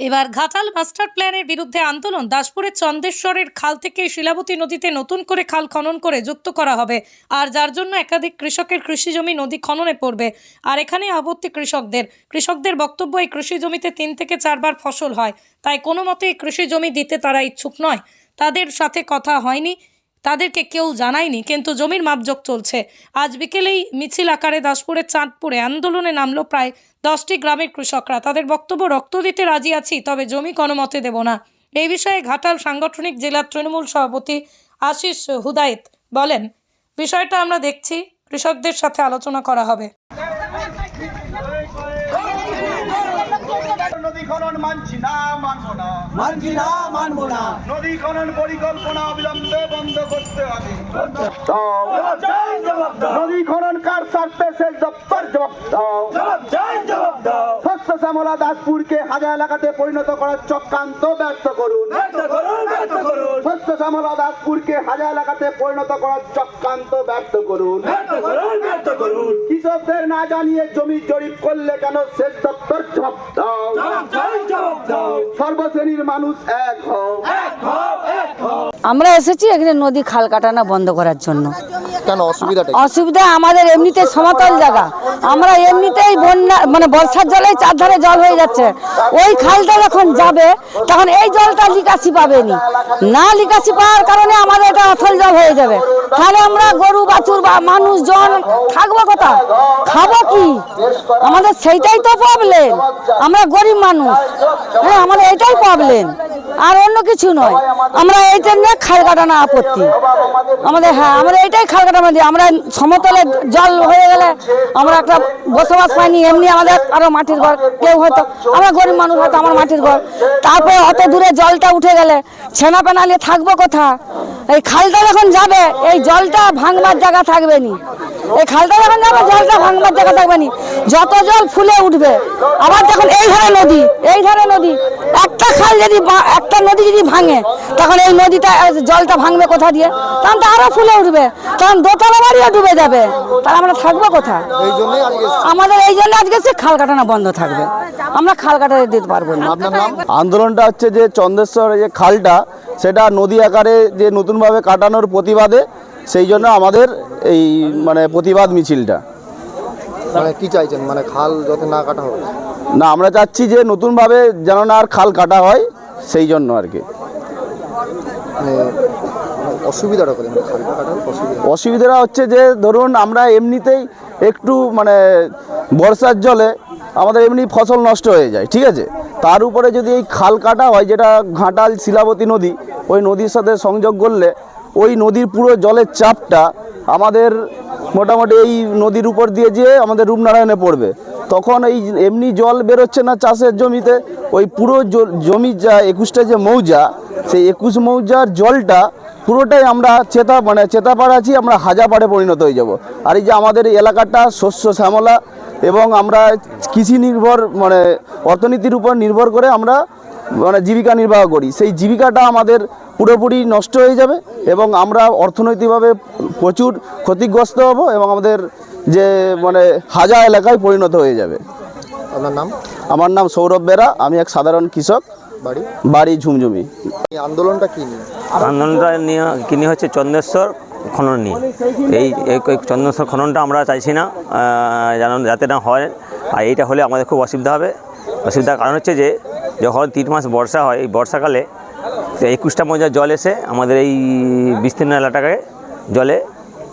এবার ঘাটাল মাস্টার প্ল্যানের বিরুদ্ধে আন্দোলন, দাসপুরের চন্দেশ্বরের খাল থেকে শিলাবতী নদীতে নতুন করে খাল খনন করে যুক্ত করা হবে। আর যার জন্য একাধিক কৃষকের কৃষি জমি নদী খননে পড়বে। আর এখানে আপত্তি কৃষকদের কৃষকদের বক্তব্য, এই কৃষি জমিতে তিন থেকে চারবার ফসল হয়। তাই কোনো মতে কৃষি জমি দিতে তারা ইচ্ছুক নয়। তাদের সাথে কথা হয়নি। তাদেরকে কেউ জানায়নি, কিন্তু জমির মাপজোক চলছে। আজ বিকেলেই মিছিল আকারে দাসপুরের চাঁদপুরে আন্দোলনে নামলো প্রায় দশটি গ্রামের কৃষকরা। তাদের বক্তব্য, রক্ত দিতে রাজি আছি, তবে জমি কোনো মতে দেব না। এই বিষয়ে ঘাটাল সাংগঠনিক জেলার তৃণমূল সভাপতি আশিস হুদায়েত বলেন, বিষয়টা আমরা দেখছি, কৃষকদের সাথে আলোচনা করা হবে নদী খনন মানছি না মানবো না। মানছি না মানবো না। নদী খনন পরিকল্পনা অবিলম্বে বন্ধ করতে হবে। জবাব চাই জবাব দাও। নদী খনন কার স্বার্থে শেষ দপ্তর? জবাব দাও। জবাব দাও শস্য শ্যামলা দাসপুরকে হাজার এলাকাতে পরিণত করার চক্রান্ত ব্যর্থ করুন। শস্য শ্যামলা দাসপুরকে হাজার এলাকাতে পরিণত করার চক্রান্ত ব্যর্থ করুন। কৃষকদের না জানিয়ে জমি জরিপ করলে কেন শেষ দপ্তর? জবাব দাও। জবাব চাই জবাব দাও সর্বশ্রেণীর মানুষ এক হও। এক হও এক হও আমরা এসেছি এখানে নদী খাল কাটানো বন্ধ করার জন্য। কেন অসুবিধাটা অসুবিধা আমাদের এমনিতে সমতল জায়গা। আমরা এমনিতেই বন্যা মানে বর্ষার জলে চারধারে জল হয়ে যাচ্ছে। ওই খালটা যখন যাবে তখন এই জলটা নিকাশি পাবেনি। না নিকাশি পাওয়ার কারণে আমাদের এটা অথল জল হয়ে যাবে। তাহলে আমরা গরু বাছুর বা মানুষজন থাকব কোথায়? খাব কি? আমাদের সেইটাই তো প্রবলেম আমরা গরিব মানুষ। হ্যাঁ আমাদের এটাই প্রবলেম আর অন্য কিছু নয়। আমরা এইটা নিয়ে খাল কাটানো আপত্তি। আমাদের হ্যাঁ আমরা এটাই খাল কাটানো আমরা সমতলে জল হয়ে গেলে আমরা একটা বসবাস পাইনি। এমনি আমাদের আরও মাটির ঘর, কেউ হয়তো, আমরা গরিব মানুষ হয়তো আমার মাটির ঘর। তারপরে অত দূরে জলটা উঠে গেলে ছেনা পেনা নিয়ে থাকব কোথা? এই খালটা যখন যাবে, এই জলটা ভাঙবার জায়গা থাকবে নি। এই খালটা যখন যাবে জলটা ভাঙবার জায়গা থাকবে নি। যত জল ফুলে উঠবে। আবার যখন এই ধারে নদী এই ধারে নদী একটা খাল যদি একটা নদী যদি ভাঙে তখন এই নদীটা জলটা ভাঙবে কোথা দিয়ে? তখন তো আরও ফুলে উঠবে। তখন দোতলা বাড়িও ডুবে যাবে। তাহলে আমরা থাকব কোথা এই জন্যই আজকে এসেছি। আমাদের এই জন্য আজকে সে খাল কাটানো বন্ধ থাকবে। আমরা খাল কাটাতে দিতে পারব না। আন্দোলনটা হচ্ছে যে চন্দ্রেশ্বর যে খালটা সেটা নদী আকারে যে নতুনভাবে কাটানোর প্রতিবাদে সেই জন্য আমাদের এই মানে প্রতিবাদ মিছিলটা। মানে কি চাইছেন? মানে খাল যাতে না কাটা হবে না আমরা চাচ্ছি যে নতুনভাবে যেন না আর খাল কাটা হয় সেই জন্য আর কি। মানে অসুবিধাটা মানে অসুবিধাটা হচ্ছে যে ধরুন আমরা এমনিতেই একটু মানে বর্ষার জলে আমাদের এমনি ফসল নষ্ট হয়ে যায় ঠিক আছে? তার উপরে যদি এই খাল কাটা হয় যেটা ঘাটাল শিলাবতী নদী ওই নদীর সাথে সংযোগ করলে ওই নদীর পুরো জলের চাপটা আমাদের মোটামুটি এই নদীর উপর দিয়ে যেয়ে আমাদের রূপনারায়ণে পড়বে। তখন এই এমনি জল বেরোচ্ছে না চাষের জমিতে, ওই পুরো জমি যা একুশটা যে মৌজা, সেই একুশ মৌজার জলটা পুরোটাই আমরা চেতা মানে চেতাপাড় আছি আমরা হাজাপাড়ে পরিণত হয়ে যাব। আর এই যে আমাদের এলাকাটা শস্য শ্যামলা এবং আমরা কৃষি নির্ভর মানে অর্থনীতির উপর নির্ভর করে আমরা মানে জীবিকা নির্বাহ করি। সেই জীবিকাটা আমাদের পুরোপুরি নষ্ট হয়ে যাবে এবং আমরা অর্থনৈতিকভাবে প্রচুর ক্ষতিগ্রস্ত হব এবং আমাদের যে মানে হাজার এলাকায় পরিণত হয়ে যাবে। আপনার নাম? আমার নাম সৌরভ বেরা আমি এক সাধারণ কৃষক। বাড়ি? বাড়ি ঝুমঝুমি। আন্দোলনটা কি নিয়ে? আন্দোলনটা নিয়ে কিনি হচ্ছে চন্দ্রেশ্বর খনন নিয়ে। এই এই এই চন্দ্রেশ্বর খননটা আমরা চাইছি না যেন যাতে না হয়। আর এইটা হলে আমাদের খুব অসুবিধা হবে। অসুবিধার কারণ হচ্ছে যে যখন তিন মাস বর্ষা হয়, এই বর্ষাকালে একুশটা মজার জল এসে আমাদের এই বিস্তীর্ণ এলাকাকে জলে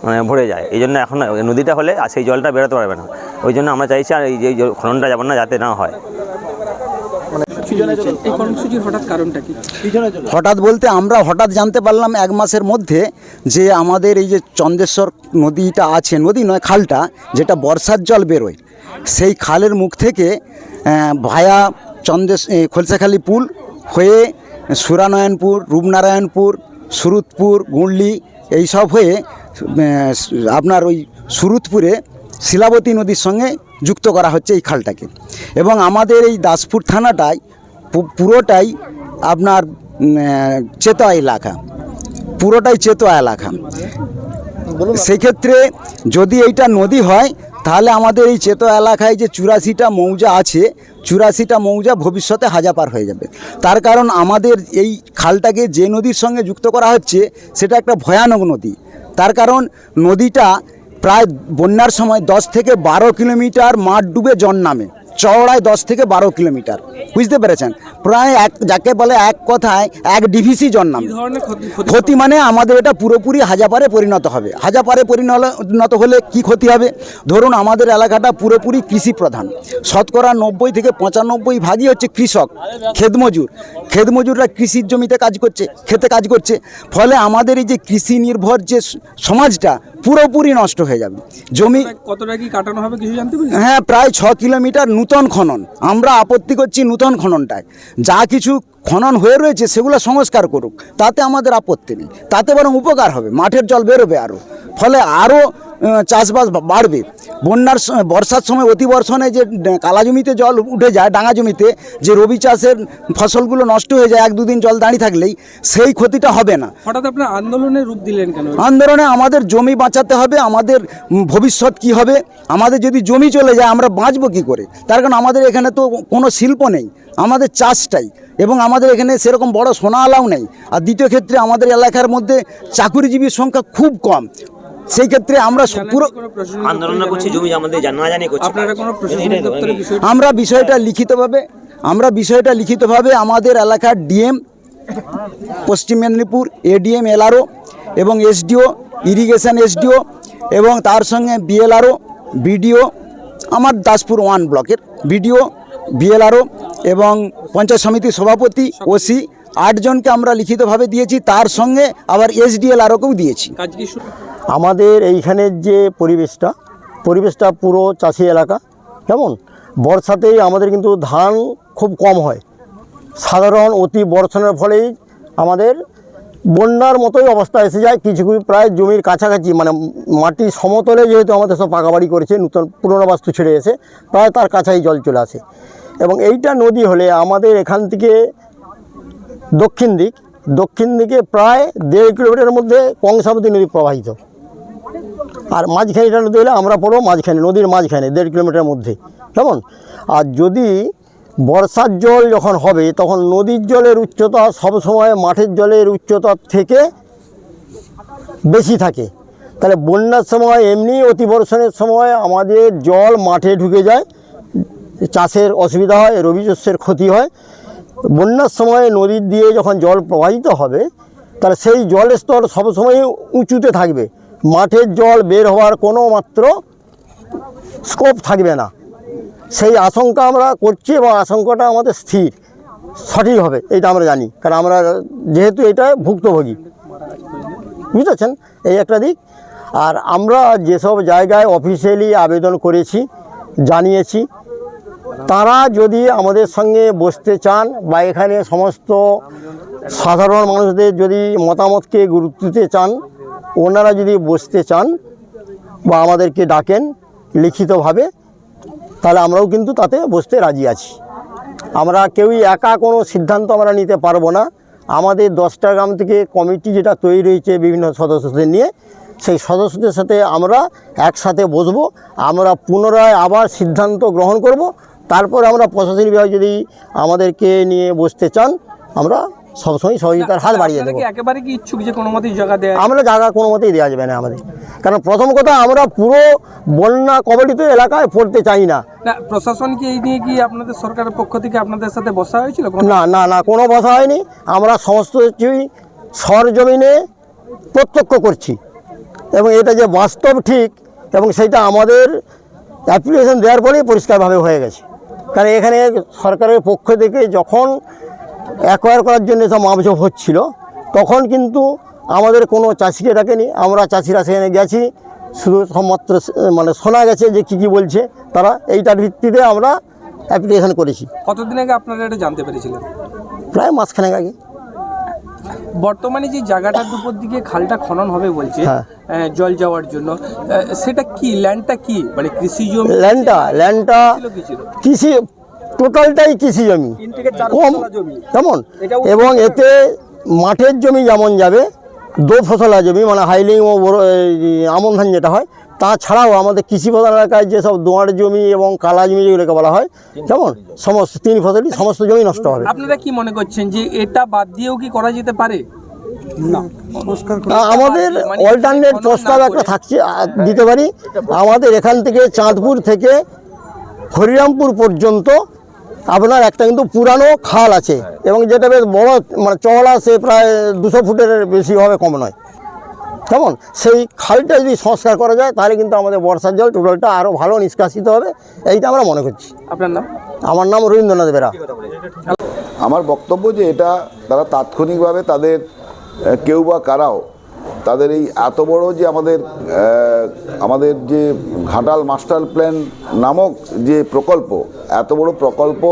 মানে ভরে যায়। এই জন্য এখন নদীটা হলে আর সেই জলটা বেরোতে পারবে না। ওই জন্য আমরা চাইছি আর এই যে খননটা যাবেন না, যাতে না হয়। হঠাৎ বলতে আমরা হঠাৎ জানতে পারলাম এক মাসের মধ্যে যে আমাদের এই যে চন্দ্রেশ্বর নদীটা আছে, নদী নয়, খালটা, যেটা বর্ষার জল বেরোয়। সেই খালের মুখ থেকে ভায়া চন্দ্রেশ এ, খলসাখালি পুল হয়ে সুরানারায়ণপুর রূপনারায়ণপুর সুরুতপুর গুঁড়লি এইসব হয়ে আপনার ওই সুরুতপুরে শিলাবতী নদীর সঙ্গে যুক্ত করা হচ্ছে এই খালটাকে। এবং আমাদের এই দাসপুর থানাটায় পুরোটাই আপনার চেতোয়া এলাকা। পুরোটাই চেতোয়া এলাকা। সেক্ষেত্রে যদি এইটা নদী হয় তাহলে আমাদের এই চেতো এলাকায় যে চুরাশিটা মৌজা আছে, চুরাশিটা মৌজা ভবিষ্যতে হাজাপার হয়ে যাবে। তার কারণ আমাদের এই খালটাকে যে নদীর সঙ্গে যুক্ত করা হচ্ছে, সেটা একটা ভয়ানক নদী। তার কারণ নদীটা প্রায় বন্যার সময় দশ থেকে বারো কিলোমিটার মাঠ ডুবে জন নামে। চওড়ায় দশ থেকে বারো কিলোমিটার। বুঝতে পেরেছেন? প্রায় এক যাকে বলে এক কথায় এক ডিভিসি জন নামে ক্ষতি মানে আমাদের এটা পুরোপুরি হাজাপারে পরিণত হবে। হাজাপারে পরিণত হলে কি ক্ষতি হবে? ধরুন আমাদের এলাকাটা পুরোপুরি কৃষি প্রধান। শতকরা নব্বই থেকে পঁচানব্বই ভাগই হচ্ছে কৃষক খেতমজুর। খেতমজুররা কৃষির জমিতে কাজ করছে খেতে কাজ করছে। ফলে আমাদের এই যে কৃষি নির্ভর যে সমাজটা পুরোপুরি নষ্ট হয়ে যাবে। জমি কতটা কি কাটানো হবে কিছু জানতে পারি হ্যাঁ প্রায় ছ কিলোমিটার নূতন খনন। আমরা আপত্তি করছি নূতন খননটায়। যা কিছু খনন হয়ে রয়েছে সেগুলো সংস্কার করুক। তাতে আমাদের আপত্তি নেই। তাতে বরং উপকার হবে। মাঠের জল বেরোবে আরও ফলে আরও চাষবাস বাড়বে। বন্যার বর্ষার সময় অতিবর্ষণে যে কালা জমিতে জল উঠে যায় ডাঙা জমিতে যে রবি চাষের ফসলগুলো নষ্ট হয়ে যায় এক দুদিন জল দাঁড়িয়ে থাকলেই সেই ক্ষতিটা হবে না। হঠাৎ আপনার আন্দোলনের রূপ দিলেন কেন? আন্দোলনে আমাদের জমি বাঁচাতে হবে আমাদের ভবিষ্যৎ কি হবে আমাদের যদি জমি চলে যায় আমরা বাঁচবো কি করে? তার কারণ আমাদের এখানে তো কোনো শিল্প নেই আমাদের চাষটাই এবং আমাদের এখানে সেরকম বড় সোনা আলাও নেই। আর দ্বিতীয় ক্ষেত্রে আমাদের এলাকার মধ্যে চাকুরিজীবীর সংখ্যা খুব কম। সেই ক্ষেত্রে আমরা পুরো আন্দোলন করছি জমি আমাদের জানা জানি করছি। আপনারা কোনো আমরা বিষয়টা লিখিতভাবে আমরা বিষয়টা লিখিতভাবে আমাদের এলাকার DM Paschim Medinipur ADM LRO এবং এসডিও ইরিগেশন এসডিও এবং তার সঙ্গে বিএলআরও বিডিও আমার দাসপুর ওয়ান ব্লকের বিডিও বিএলআরও এবং পঞ্চায়েত সমিতির সভাপতি ওসি আটজনকে আমরা লিখিতভাবে দিয়েছি তার সঙ্গে আবার এসডিএলআরওকেও দিয়েছি। আমাদের এইখানের যে পরিবেশটা পরিবেশটা পুরো চাষি এলাকা, কেমন? বর্ষাতেই আমাদের কিন্তু ধান খুব কম হয়। সাধারণ অতি বর্ষণের ফলেই আমাদের বন্যার মতোই অবস্থা এসে যায়। কিছু কিছু প্রায় জমির কাছাকাছি মানে মাটি সমতলে যেহেতু আমাদের সব পাকা বাড়ি করেছে, নূতন পুরনো বাস্তু ছেড়ে এসে প্রায় তার কাছাই জল চলে আসে। এবং এইটা নদী হলে আমাদের এখান থেকে দক্ষিণ দিক, দক্ষিণ দিকে প্রায় দেড় কিলোমিটারের মধ্যে কংসাবতী নদী প্রবাহিত। আর মাঝখানেটা নদী হলে আমরা পড়ব মাঝখানে, নদীর মাঝখানে, দেড় কিলোমিটারের মধ্যে। কেমন? আর যদি বর্ষার জল যখন হবে, তখন নদীর জলের উচ্চতা সবসময় মাঠের জলের উচ্চতার থেকে বেশি থাকে। তাহলে বন্যার সময় এমনি অতিবর্ষণের সময় আমাদের জল মাঠে ঢুকে যায়, চাষের অসুবিধা হয়, রবি শস্যের ক্ষতি হয়। বন্যার সময় নদীর দিয়ে যখন জল প্রবাহিত হবে, তাহলে সেই জলের স্তর সবসময় উঁচুতে থাকবে। মাঠের জল বের হওয়ার কোনো মাত্র স্কোপ থাকবে না। সেই আশঙ্কা আমরা করছি এবং আশঙ্কাটা আমাদের স্থির। সঠিক হবে এইটা আমরা জানি। কারণ আমরা যেহেতু এটা ভুক্তভোগী। বুঝতে পারছেন এই একটা দিক। আর আমরা যেসব জায়গায় অফিসিয়ালি আবেদন করেছি, জানিয়েছি, তারা যদি আমাদের সঙ্গে বসতে চান বা এখানে সমস্ত সাধারণ মানুষদের যদি মতামতকে গুরুত্ব দিতে চান ওনারা যদি বসতে চান বা আমাদেরকে ডাকেন লিখিতভাবে, তাহলে আমরাও কিন্তু তাতে বসতে রাজি আছি। আমরা কেউই একা কোনো সিদ্ধান্ত আমরা নিতে পারব না। আমাদের দশটা গ্রাম থেকে কমিটি যেটা তৈরি হয়েছে বিভিন্ন সদস্যদের নিয়ে, সেই সদস্যদের সাথে আমরা একসাথে বসবো। আমরা পুনরায় আবার সিদ্ধান্ত গ্রহণ করব। তারপর আমরা প্রশাসনিক বিভাগ যদি আমাদেরকে নিয়ে বসতে চান, আমরা সবসময় সহযোগিতার হাত বাড়িয়ে দেবো। একেবারে কি ইচ্ছুক যে কোনো মতেই জায়গা দেয় আমরা জায়গা কোনো মতেই দেওয়া যাবে না আমাদের। কারণ প্রথম কথা আমরা পুরো বন্যা কবলিত এলাকায় পড়তে চাই না। না প্রশাসন কি এই নিয়ে কি আপনাদের সরকারের পক্ষ থেকে আপনাদের সাথে বসা হয়েছিল না না না কোনো বসা হয়নি। আমরা সমস্ত কিছুই সরজমিনে প্রত্যক্ষ করছি। এবং এটা যে বাস্তব ঠিক এবং সেটা আমাদের অ্যাপ্লিকেশন দেওয়ার পরেই পরিষ্কারভাবে হয়ে গেছে। কারণ এখানে সরকারের পক্ষ থেকে যখন অ্যাকোয়ার করার জন্য সব মাপঝোপ হচ্ছিল। তখন কিন্তু আমাদের কোনো চাষিকে ডাকেনি। আমরা চাষিরা সেখানে গেছি শুধু মাত্র মানে শোনা গেছে যে কী কী বলছে। তারা এইটার ভিত্তিতে আমরা অ্যাপ্লিকেশন করেছি। কতদিন আগে আপনারা এটা জানতে পেরেছিলেন? প্রায় মাসখানেক আগে। বর্তমানে যে জায়গাটার দুপুর দিকে খালটা খনন হবে বলছে হ্যাঁ। জল যাওয়ার জন্য সেটা কি ল্যান্ডটা কি? মানে কৃষি জমি ল্যান্ডটা ল্যান্ডটা কৃষি টোটালটাই কৃষি জমি। কম কেমন? এবং এতে মাঠের জমি যেমন যাবে দো ফসলা জমি মানে হাইলিং ও আমন ধান যেটা হয় তাছাড়াও আমাদের কৃষি প্রধান এলাকায় যেসব দোয়ার জমি এবং কালা জমি যেগুলোকে বলা হয় কেমন? সমস্ত তিন ফসলি সমস্ত জমি নষ্ট হবে। আপনারা কি মনে করছেন যে এটা বাদ দিয়েও কি করা যেতে পারে? আমাদের মানে অল্টারনেট খনন প্রস্তাব একটা থাকছে দিতে পারি। আমাদের এখান থেকে চাঁদপুর থেকে হরিরামপুর পর্যন্ত আপনার একটা কিন্তু পুরানো খাল আছে এবং যেটা বেশ বড় মানে চওড়া সে প্রায় দুশো ফুটের বেশি হবে কম নয়। কেমন? সেই খালটা যদি সংস্কার করা যায় তাহলে কিন্তু আমাদের বর্ষার জল টোটালটা আরও ভালো নিষ্কাশিত হবে এইটা আমরা মনে করছি। আপনার নাম? আমার নাম রবীন্দ্রনাথ বেরা। আমার বক্তব্য যে এটা তারা তাৎক্ষণিকভাবে তাদের কেউ বা কারাও তাদের এই এত বড় যে আমাদের আমাদের যে ঘাটাল মাস্টার প্ল্যান নামক যে প্রকল্প, এত বড় প্রকল্প,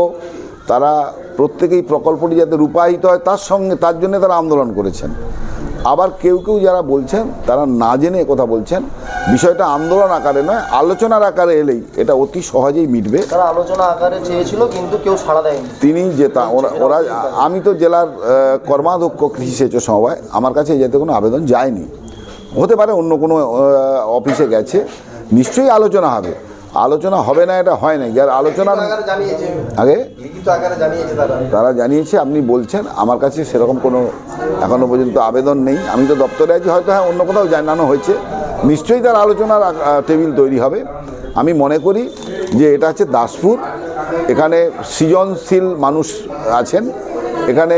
তারা প্রত্যেকেই প্রকল্পটি যাতে রূপায়িত হয়, তার সঙ্গে, তার জন্য তারা আন্দোলন করেছেন। আবার কেউ কেউ যারা বলছেন, তারা না জেনে কথা বলছেন বিষয়টা আন্দোলন আকারে নয় আলোচনার আকারে এলেই এটা অতি সহজেই মিটবে। তারা আলোচনা আকারে চেয়েছিল কিন্তু কেউ সাড়া দেয়নি। তিনি যে তা ওরা ওরা আমি তো জেলার কর্মাধ্যক্ষ কৃষি সেচ সমবায় আমার কাছে যাতে কোনো আবেদন যায়নি। হতে পারে অন্য কোনো অফিসে গেছে নিশ্চয়ই আলোচনা হবে। আলোচনা হবে না এটা হয় না যার আলোচনার আগে? তারা জানিয়েছে আপনি বলছেন আমার কাছে সেরকম কোনো এখনও পর্যন্ত আবেদন নেই। আমি তো দপ্তরে আছি হয়তো হ্যাঁ অন্য কোথাও জানানো হয়েছে। নিশ্চয়ই তার আলোচনার টেবিল তৈরি হবে। আমি মনে করি যে এটা হচ্ছে দাসপুর। এখানে সৃজনশীল মানুষ আছেন। এখানে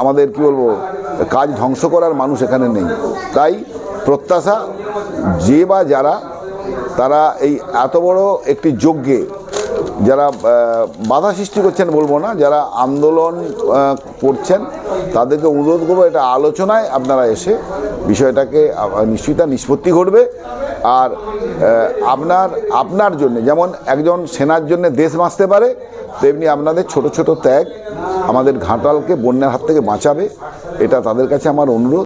আমাদের, কি বলব, কাজ ধ্বংস করার মানুষ এখানে নেই। তাই প্রত্যাশা যে বা যারা, তারা এই এত বড় একটি যজ্ঞে যারা বাধা সৃষ্টি করছেন বলব না, যারা আন্দোলন করছেন, তাদেরকে অনুরোধ করব এটা আলোচনায় আপনারা এসে বিষয়টাকে তার নিষ্পত্তি ঘটবে। আর আপনার আপনার জন্য, যেমন একজন সেনার জন্য দেশ বাঁচতে পারে, তেমনি আপনাদের ছোট ছোট ত্যাগ আমাদের ঘাটালকে, বন্যার হাত থেকে বাঁচাবে, এটা তাদের কাছে আমার অনুরোধ।